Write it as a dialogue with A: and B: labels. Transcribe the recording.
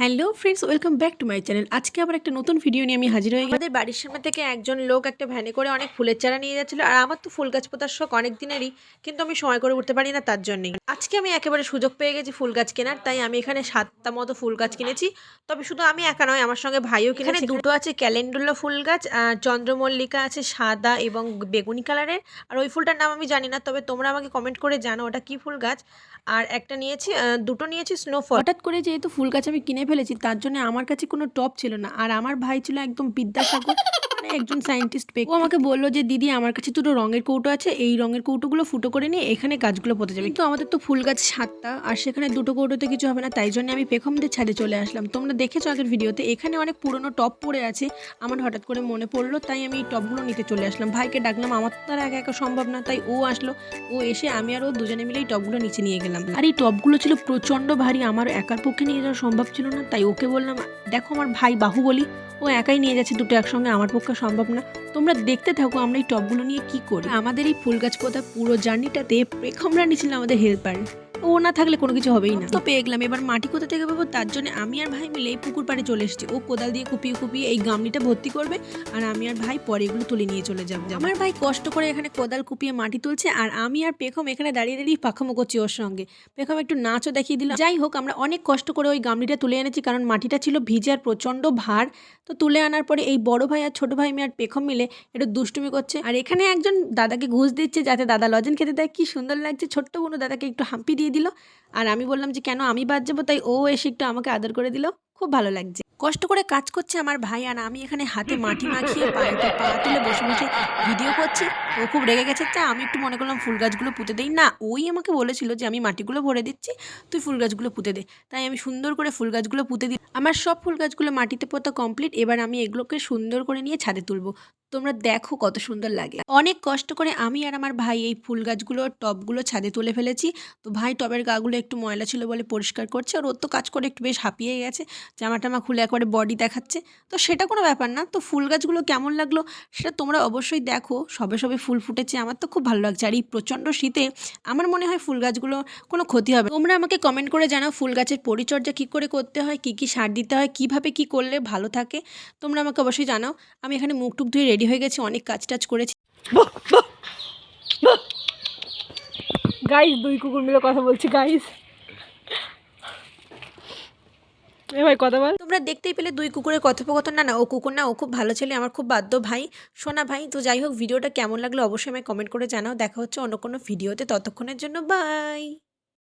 A: Hello friends welcome back to my channel. আজকে আবার একটা নতুন ভিডিও নিয়ে আমি হাজির হয়ে আমাদের বাড়ির সামনে থেকে একজন লোক একটা ভ্যানে করে অনেক ফুলের চারা নিয়ে যাচ্ছিল। আর আমার তো ফুল গাছ পোতার শখ অনেক দিনেরই কিন্তু আমি সময় করে উঠতে পারি না তার জন্যই। আজকে আমি একেবারে সুযোগ পেয়ে গেছি ফুল গাছ কেনার তাই আমি এখানে সাতটা মতো ফুল গাছ কিনেছি। তবে শুধু আমি একা নয় আমার সঙ্গে ভাইও কিনেছে। দুটো আছে ক্যালেন্ডুলা ফুল গাছ আর চন্দ্রমল্লিকা আছে সাদা এবং বেগুনি কালারের। আর ওই ফুলটার নাম আমি জানি না তবে তোমরা আমাকে কমেন্ট করে জানো ওটা কি ফুল গাছ। আর একটা নিয়েছি দুটো নিয়েছি স্নোফল হঠাৎ করে যেহেতু ফুল গাছ আমি কিনে ফেলেছি, তার জন্য আমার কাছে কোনো টপ ছিল না। আর আমার ভাই ছিল একদম বিদ্যাসাগর। মানে একজন সায়েন্টিস্ট পেক ও আমাকে বলল যে, দিদি, আমার কাছে দুটো রঙের কৌটো আছে। এই রঙের কৌটোগুলো ফুটো করে নিয়ে এখানে গাছগুলো পোতে যাবে। কিন্তু আমাদের তো ফুল গাছ সাতটা, আর সেখানে দুটো কৌটোতে কিছু হবে না। তাই জন্য আমি পেখমদের ছাদে চলে আসলাম। তোমরা দেখেছ আগের ভিডিওতে, এখানে অনেক পুরনো টপ পড়ে আছে। আমার হঠাৎ করে মনে পড়ল, তাই আমি এই টপগুলো নিতে চলে আসলাম। ভাইকে ডাকলাম, আমার তো আর একা একা সম্ভব না। তাই ও আসলো। ও এসে আমি আর ও দুজনে মিলে এই টপগুলো নিচে নিয়ে গেলাম। আর এই টপগুলো ছিল প্রচণ্ড ভারী। আমার একার পক্ষে নিয়ে যাওয়া সম্ভব ছিল না। তাই ওকে বললাম, দেখো আমার ভাই বাহুবলী, ও একাই নিয়ে যাচ্ছে দুটো একসঙ্গে। আমার পক্ষে সম্ভব না। তোমরা দেখতে থাকো আমরা এই টপগুলো নিয়ে কি করি। আমাদের এই ফুল গাছ পোতা পুরো জার্নিটাতে প্রেখম রানী ছিল আমাদের হেল্পার ও না থাকলে কোনো কিছু হবেই না। তো পেয়ে গেলাম। এবার মাটি কোথা থেকে পাবো? তার জন্য আমি আর ভাই মিলে এই পুকুর পাড়ে চলে এসেছি। ও কোদাল দিয়ে কুপিয়ে কুপিয়ে এই গামলিটা ভর্তি করবে আর আমি আর ভাই পরে এগুলো তুলে নিয়ে চলে যাব। আমার ভাই কষ্ট করে এখানে কোদাল কুপিয়ে মাটি তুলছে আর আমি আর পেখম এখানে দাঁড়িয়ে দাঁড়িয়ে পাখামো করছি ওর সঙ্গে। পেখম একটু নাচও দেখিয়ে দিল। যাই হোক, আমরা অনেক কষ্ট করে ওই গামলিটা তুলে এনেছি কারণ মাটিটা ছিল ভিজে আর প্রচণ্ড ভার। তো তুলে আনার পরে এই বড় ভাই আর ছোট ভাই মেয়ে আর পেখম মিলে একটু দুষ্টুমি করছে। আর এখানে একজন দাদাকে ঘুষ দিচ্ছে যাতে দাদা লজেন খেতে দেয়। কি সুন্দর লাগছে। ছোট্ট কোনো দাদাকে একটু হাম্পি দিয়ে দিল। আর আমি বললাম যে, কেন আমি বাদ যাব? তাই ও এসে একটু আমাকে আদর করে দিল। খুব ভালো লাগছে। কষ্ট করে কাজ করছে আমার ভাই আর আমি এখানে হাতে মাটি মাখিয়ে পায়েতে পা তুলে বসে বসে ভিডিও করছি। ও খুব রেগে গেছে, তা আমি একটু মনে করলাম ফুল গাছগুলো পুঁতে দেই। না, ওই আমাকে বলেছিল যে আমি মাটিগুলো ভরে দিচ্ছি, তুই ফুল গাছগুলো পুঁতে দে। তাই আমি সুন্দর করে ফুল গাছগুলো পুঁতে দিই। আমার সব ফুল গাছগুলো মাটিতে পোতা কমপ্লিট এবার আমি এগুলোকে সুন্দর করে নিয়ে ছাদে তুলবো। তোমরা দেখো কত সুন্দর লাগে। অনেক কষ্ট করে আমি আর আমার ভাই এই ফুল গাছগুলো, টবগুলো ছাদে তুলে ফেলেছি। তো ভাই টবের গাগুলো একটু ময়লা ছিল বলে পরিষ্কার করছে, আর ওর তো কাজ করে একটু বেশ হাঁপিয়ে গেছে। জামা টামা খুলে একবারে বডি দেখাচ্ছে। তো সেটা কোনো ব্যাপার না। তো ফুল গাছগুলো কেমন লাগল সেটা তোমরা অবশ্যই দেখো। সবে সবে ফুল ফুটেছে। আমার তো খুব ভালো লাগছে। আর এই প্রচণ্ড শীতে আমার মনে হয় ফুল গাছগুলো কোনো ক্ষতি হবে। তোমরা আমাকে কমেন্ট করে জানাও ফুল গাছের পরিচর্যা কী করে করতে হয়, কী কী সার দিতে হয়, কীভাবে কী করলে ভালো থাকে। তোমরা আমাকে অবশ্যই জানাও। আমি এখানে মুখ টুক ধুয়ে রেডি হয়ে গেছি। অনেক কাজ টাজ করেছি।
B: গাইস দুই কুকুর মিলে কথা বলছি গাইস এ ভাই, কথা বল।
A: তোমরা দেখতেই পেলে দুই কুকুরের কথোপকথন। না না, ও কুকুর না, ও খুব ভালো ছেলে, আমার খুব বাধ্য ভাই। সোনা ভাই, তো যাই হোক, ভিডিওটা কেমন লাগল অবশ্যই আমায় কমেন্ট করে জানাও। দেখা হচ্ছে অন্য কোনো ভিডিওতে ততক্ষণের জন্য বাই